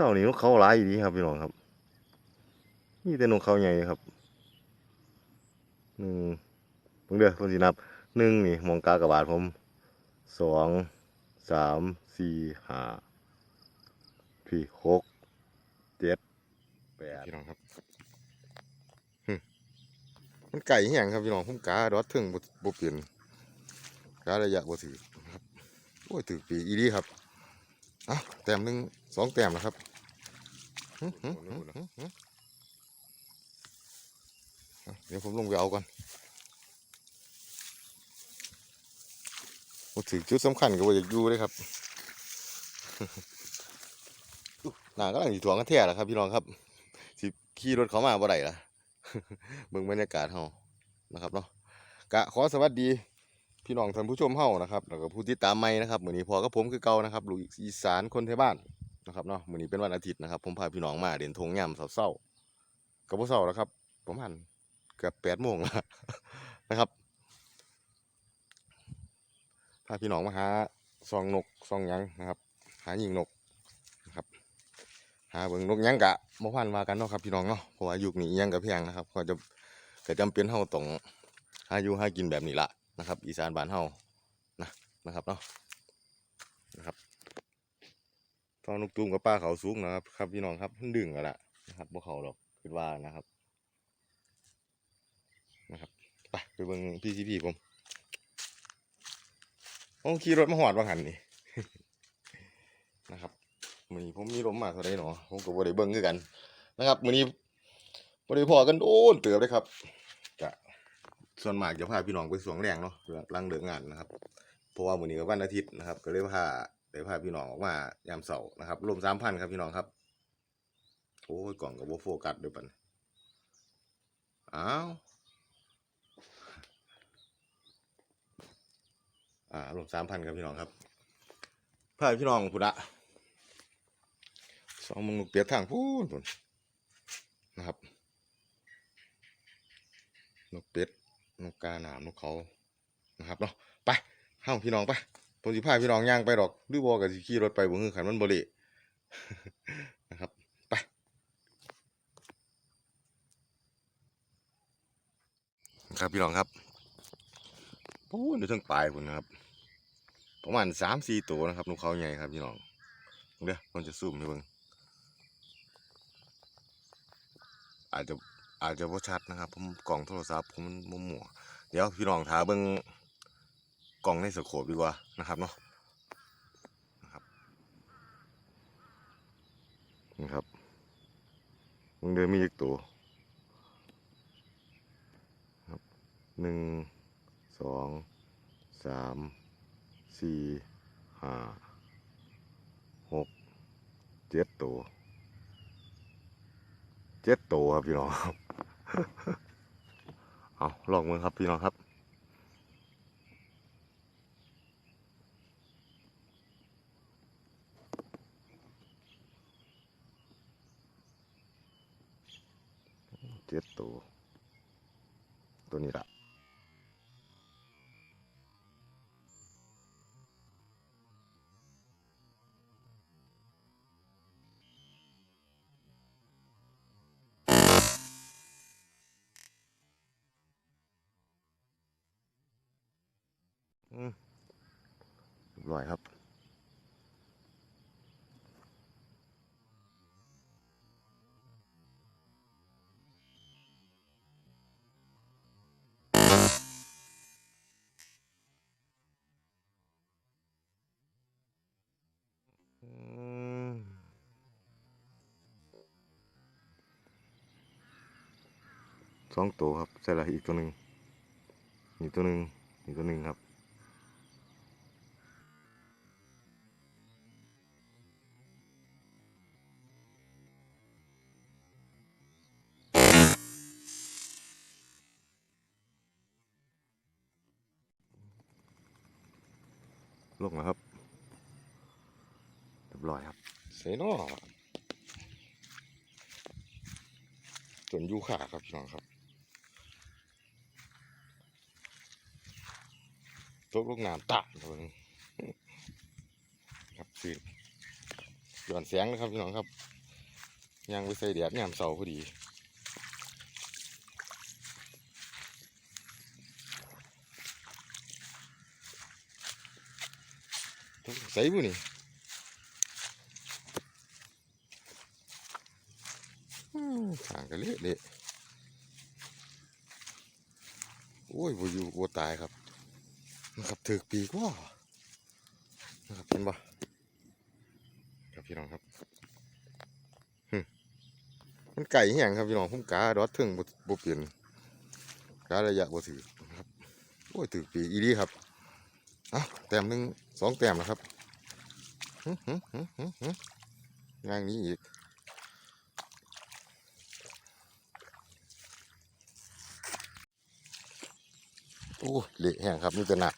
เศร้านี่นกเขาหลายดีครับพี่น้องครับนี่แต่นกเขาใหญ่ครับหนึ่งเพิ่งเด้อเพิ่นสินับหนึ่งนี่มองกากระบาดผมสองสามสี่ห้าพี่หกเจ็ดแปดพี่น้องครับมันไก่อหย่างครับพี่น้องผมกาดอดถึงบ่บ่เปลี่ยนการะยะบ่ถือครับโอ้ยถือปีอีดีครับอะแต้มหนึ่งสองแต้มนะครับ เดี๋ยวผมลงไปเอาก่อนมาถึงจุดสำคัญก็ว่าอยากอยู่เลยครับหนาก็ลังอยู่ถ่วงกันแท้แล้วครับ พี่น้องครับสิขี่รถเขามาบ่ได้ละเบิ่งบรรยากาศเฮานะครับเนาะกะขอสวัสดีพี่น้องท่านผู้ชมเฮานะครับแล้วก็ผู้ติดตามใหม่นะครับมื้อนี้พอกับผมคือเก่านะครับลูกอีสานคนไทยบ้าน นะครับเนาะมื้อนี้เป็นวันอาทิตย์นะครับ ผมพาพี่น้องมาเด่นทงยามเช้าๆกับบ่เช้าแล้วครับ ประมาณเกือบ8โมงแล้วนะครับพาพี่น้องมาหาซองนกซองยังนะครับ หายิงนกนะครับ หาเบิ่งนกยังกะบ่พันว่ากันเนาะครับพี่น้องเนาะเพราะว่ายุคนี้ยังก็แพงนะครับ ก็จะก็จำเป็นเฮาต้องหาอยู่หากินแบบนี้ละนะครับ อีสานบ้านเฮานะนะครับเนาะนะครับต อนนกตูมกับป้าเขาสูงนะครับครับพี่น้องครับมันดึงกันละนะครับพวกเขาหรอกคิดว่านะครับ นะครับไปไปเบิ่งพี่ซีพีผมผมขี่รถมาหอดบางหันนี่นะครับมือนี้ผมมีลมมาเท่าไรเนาะผมก็บ่ได้เบิ่งคือกัน นะครับมือนี้บ่ได้พอกันโดนเติบเลยครับกะส่วนมากจะพาพี่น้องไปสวงแรงเนาะหลังเลิกงานนะครับ เพราะว่ามือนี้ก็วันอาทิตย์นะครับ ก็เลยพา ได้พาพี่น้องออกมายามเสาร์นะครับรวมสามพันครับพี่น้องครับ โอ้ยกล่องกับโบโฟกัสเด้วยปันอ้าวอ่ารวมสามพันครับพี่น้องครับพาพี่น้องพุดะสองมึงเปียกทางพูนนนะครับนกเป็ดนกกาหนามนกเขานะครับเนาะไปเข้าพี่น้องไป ผมสิพาพี่น้องย่างไปดอกหรือบอกกับสิขี่รถไปบ่ฮือขันมันบ่เละนะครับไปครับพี่น้องครับโอ้นเดทั้งปลายพุ่นนะครับประมาณสามสี่ตัวนะครับนกเขาใหญ่ครับพี่น้องเดี๋ยวผมจะซูมให้เบิ่งอาจจะอาจจะบ่ชัดนะครับ ผมกล่องโทรศัพท์ผมมันมัวเดี๋ยวพี่น้องถาเบิ่ง กล่องในสโคปดีกว่านะครับเนาะนะครับนี่ครับมึงเดินมีอีกตัวครับหนึ่งสองสามสี่ห้าหกเจ็ดตัวเจ็ดตัวครับพี่น้องครับเอาลองมือครับพี่น้องครับ เจ็ดตัว ตัวนี้ละอืมเรียบ สองตัวครับใช่ละอีกตัวหนึ่งอีกตัวหนึ่งอีกตัวหนึ่งครับลงแล้วครับเรียบร้อยครับเซโน่จนยูขาครับพี่น้องครับ ตกลูกน้ำตาเลยครับสิหย่อนแสงนะครับพี่น้องครับยางไปใส่แดดยามเสาพอดีใส่บุนี่อืมห่างกันเละเละโอ้ยบ่อยู่บ่ตายครับ นะครับถือปีกว่านะครับเห็นบ่ครับพี่น้องครับหึมันไก่แห้งครับพี่น้องผมกาดอดถึงบ่บ่เปลี่ยนการะยะบ่ถือนะครับโอ้ยถือปีกอีดีครับอะแต้มหนึ่งสองแต้มนะครับหึหึหึหึหึงานนี้อีกโอ้เละแห้งครับนี่จะหนัก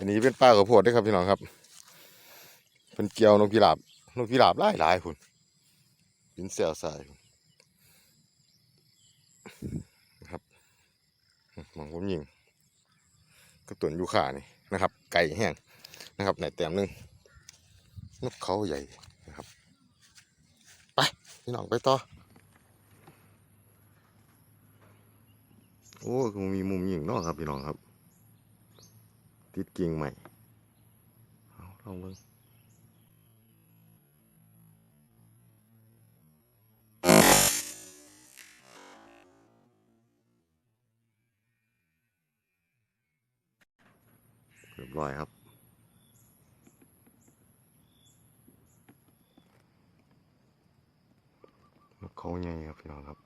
อันนี้เป็นปลากระโพดด้วยครับพี่น้องครับเป็นเกียวนกพิราบนกพิราบหลายหลายคุณบินเสียวใส่นะครับมองผมยิงก็ตุนอยู่ขานี่นะครับ ไก่แห้งนะครับในแต้มนึงนกเขาใหญ่นะครับ ไป พี่น้องไปต่อ โอ้คงมีมุมยิงนาะครับพี่น้องครับ ติดกิ่งใหม่เอาลองเบิ่งเรียบร้อยครับนกเขาใหญ่ครับพี่น้องครับ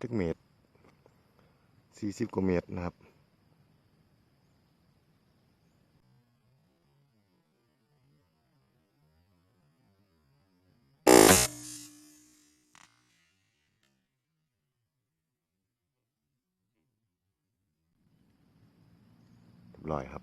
ตึกเมตรสี่สิบกว่าเมตรนะครับ บร้อยครับ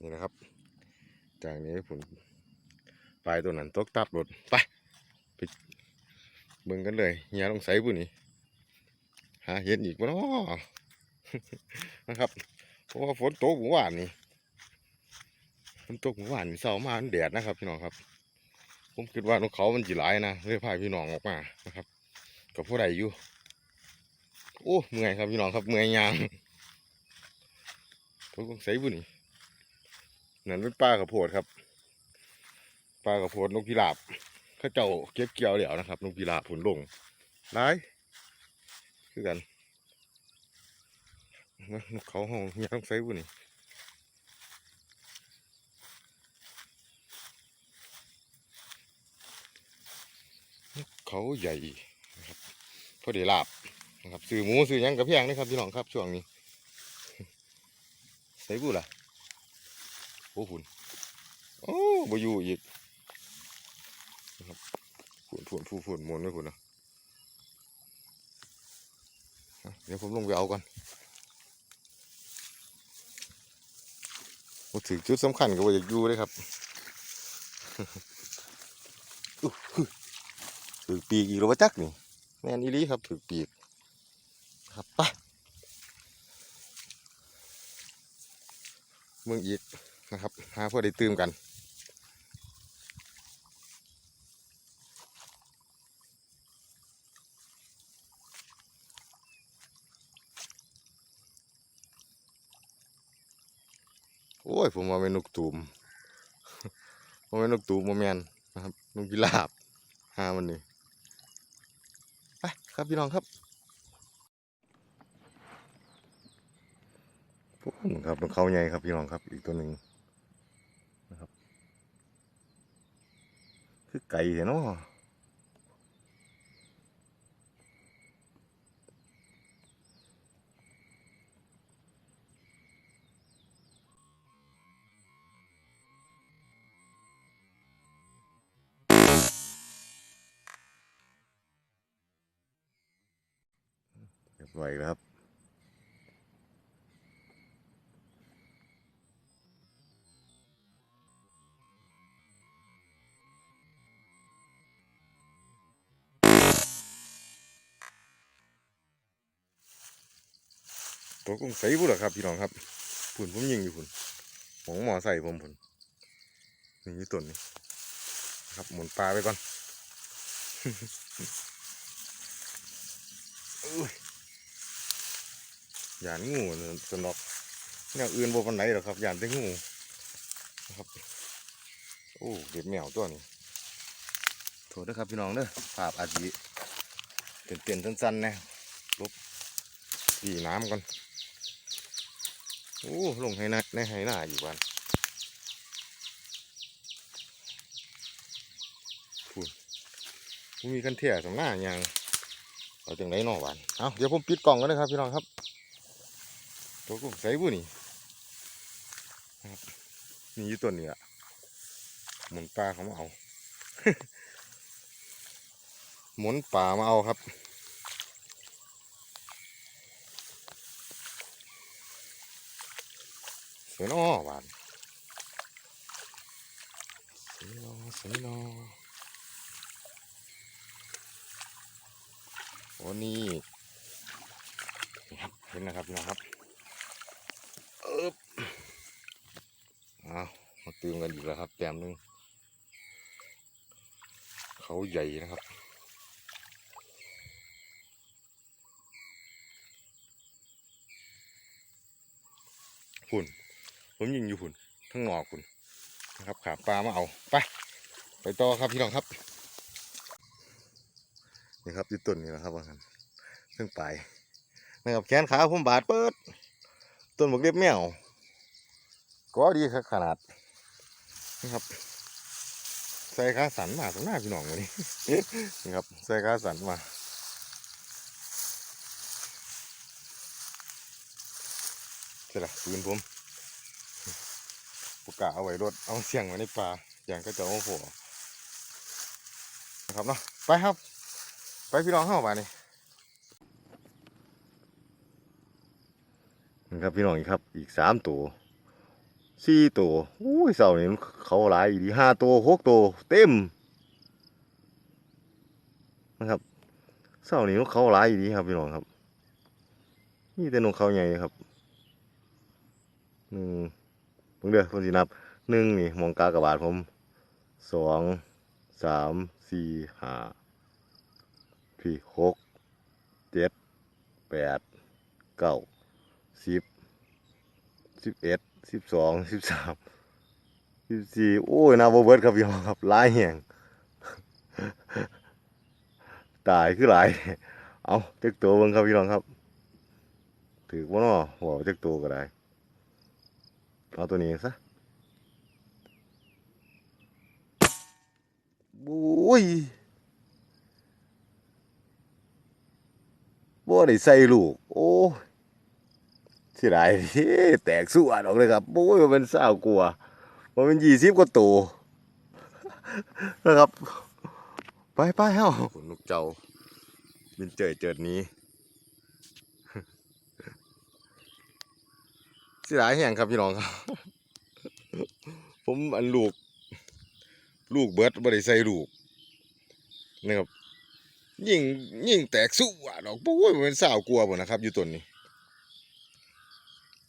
นี่นะครับ จากนี้ผมปลายตัวนั้นตกตับรถไปไปเบิ่งกันเลยเฮียลงใส่บุนี่ หาเห็นอีกบ่เนาะนะครับ เพราะว่าฝนตกเมื่อวานนี่ฝนตกเมื่อวานนี่เช้ามามันแดดนะครับ พี่น้องครับ ผมคิดว่านกเขามันจีหลายนะเลยพาพี่น้องออกมานะครับ กับผู้ใดอยู่โอ้เมื่อยครับพี่น้องครับเมื่อยยางผมลงใส่บุนี่นั่นเป็นปลากระโพดครับปลากระโพดนกพิราบข้าเจ้าเก็บเกี่ยวเดี๋ยวนะครับนกพิราบผลลงร้าย คือกันนะนกเขาห้องยต้องใส่บุนี่นกเขาใหญ่นะครับพอดีลาบนะครับซื้อหมูซื้อยังกับเพียงนะครับพี่น้องครับช่วงนี้ใส่บุล่ะโอ้ฝุ่นโอ้บอยู่อีกนะครับฝุ่นฝุ่นฝุ่นฝุ่นมนไม่ฝุ่นนะอะ เดี๋ยวผมลงไปเอาก่อนมาถึงจุดสำคัญก็ว่าอยากอยู่เลยครับถือปีกอีกแล้วจักนี่แม่นอีลีครับถือปีก ครับไปเมืองอีกนะครับ หาเพื่อได้ตื่มกัน โอ้ยผมว่าเป็นนกตูมผมเป็นนกตูมโมแมนนะครับนกกีราบหามันนี่ไปครับพี่น้องครับพุ่นครับนกเขาใหญ่ครับพี่น้องครับ อีกตัวหนึ่งนะครับ คือไก่เนาะเรียบ ไหวครับตัวกุ้งใสบุ่นหรอครับพี่น้องครับผุนผมยิงอยู่ผุนหมองหมอใส่ผมผุนนี่ตุ่นนี่ครับหมุนปลาไปก่อนอ้ย หยานงูนี่ยสนอกแนวอื่นบ่ปันไหนหรอครับหยานแต่งูนะครับโอ้เด็ดแมวตัวนี้โทษนะครับพี่น้องเด้อภาพอาจจะเต้นๆสั้นๆนะลบดีน้ำก่อนโอ้ลงให้นะในให้หน้าอยู่บ้านพูดมีกันเที่ยสำหน้าอย่างเอาจังไรนอหวานเอาเดี๋ยวผมปิดกล่องกันนะครับพี่น้องครับ ตัวกุ้งใส่บุนี่นี่อยู่ตัวนี้อะหมุนปลาเขามาเอา หมุนป่ามาเอาครับเสือนอหวานเสือนอเสือนอโอ้นี่นี่ครับเห็นนะครับน้องครับเอบ อามาตื่มกันอีกแล้วครับแต้มหนึงเขาใหญ่นะครับหุ่นผมยิงอยู่หุ่นทั้งหนอกหุ่นนะครับขาปลามาเอาไปไปต่อครับพี่น้องครับนี่ครับยู่ต้นนี่นะครับว่างั้นซึ่งไปนะครับแขนขาผมบาดเปิด ต้นบกเล็บแมว ก็ดีครับขนาดนะครับใส่ขาสันมาสงหน้าพี่น้องวันนี้นี่ครับใส่ขาสันมาเสร็จละปืนผมปกกาเอาไว้รถเอาเสียงไว้ในป่าอย่างก็จะโอ้โหนะครับเนาะไปครับ ไปพี่น้องเข้ามานี่นะครับพี่น้องครับอีกสามตัว สี่ตัวโอ้ยเสานี่เขาหลายดีห้าตัวหกตัวเต็มนะครับเสานี่เขาหลายดีครับพี่น้องครับนี่แต่นกเขาใหญ่ครับหนึ่งเพิ่งเด้อเพิ่งสินับหนึ่งนี่มองกากระบาดผมสองสามสี่ห้าพี่หกเจ็ดแปดเก้าสิบ สิบเอ็ดสิบสองสิบสามสิบสี่โอ้ยนาบเบิร์ดครับพี่น้องครับหลายแห่งตายคือหลาย เอาเจ็กตัวเบิ่งครับพี่น้องครับ ถือว่าน้อหัวเจ็กตัวก็ได้เอาตัวนี้ซะบุ้ยบ่ได้ใส่ลูก เสิได้แตกสู้อะดอกเลยครับโอ้ยมันเป็นสากลัวมันเป็นยี่สิบกว่าตัวนะครับ ไปไปเฮ้าขนนกเจ้า บินเจยเจิดนี้สิได้แห่งครับพี่น้องครับ ผมอันลูก ลูกเบิดบ่ได้ใส่ลูกนะครับยิ่งยิ่งแตกสู้อะดอกปุ้ยมันเป็นสาวกลัวบ่นะครับ อยู่ต้นนี้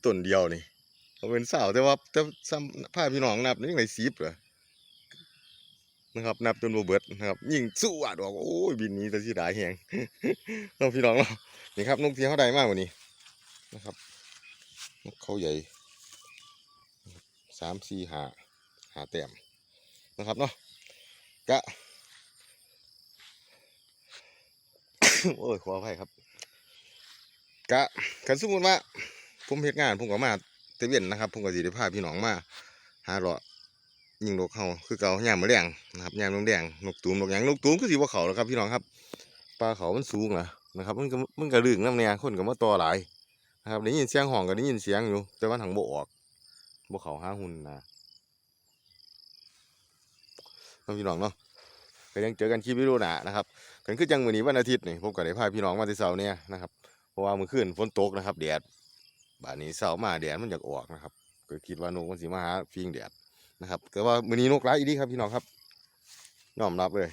ต้นเดียวนี่มันเป็นสาวแต่ว่าแต่ซ้ำผ้าพี่น้องนับนี่ยังไงซีบเหรอนะครับนับจนบ่เบิดนะครับยิ่งสู้อะดอกโอ้ยบินนี้แต่สิดาแหงน้องพี่น้องเนาะนี่ครับนกเที่เขาได้มากกว่านี้นะครับนกเขาใหญ่สามสี่หาหาแต้มนะครับเนาะกะโอ้ยขออภัยครับกะขันสมมติว่า ผมเฮ็ดงานผมก็มาเตเวนนะครับผมก็สิได้พาพี่น้องมาหาเลาะยิงนกเขาคือเก่ายามมื้อแรงนะครับยามลงแดงนกตูมนกหยังนกตูมคือสิบ่เขาแล้วครับพี่น้องครับปลาเขามันสูงนะนะครับมันก็มันก็ลึกน้ำแน่คนก็มาต่อหลายนะครับได้ยินเสียงห้องก็ได้ยินเสียงอยู่ แต่ว่าทางบ่ออกบ่เขาหาหุ่นนะน้องพี่น้องเนาะก็ยังเจอกันคลิปวิดีโอหนานะครับกันคือจังมื้อนี้วันอาทิตย์นี่ผมก็ได้พาพี่น้องมาที่เสาเนี่ยนะครับเพราะว่ามื้อคืนฝนตกนะครับแดด บาดนี้เสามาแดดมันอยากออกนะครับก็คิดว่านกมันสิมาหาฟิงแดดนะครับ แต่ว่ามือนี้นกร้ายอีดีครับพี่น้องครับยอมรับเลย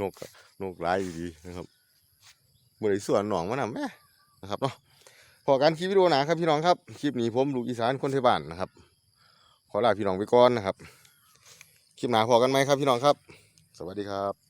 นกนกร้ายอีดีนะครับบ่ได้ส่วนหนองมานำแม่นะครับเนาะพอกันคลิปวิดีโอหนาครับพี่น้องครับคลิปนี้ผมลูกอีสานคนไทยบ้านนะครับ ขอลาพี่น้องไปก่อนนะครับ คลิปหนาพอกันไหมครับพี่น้องครับ สวัสดีครับ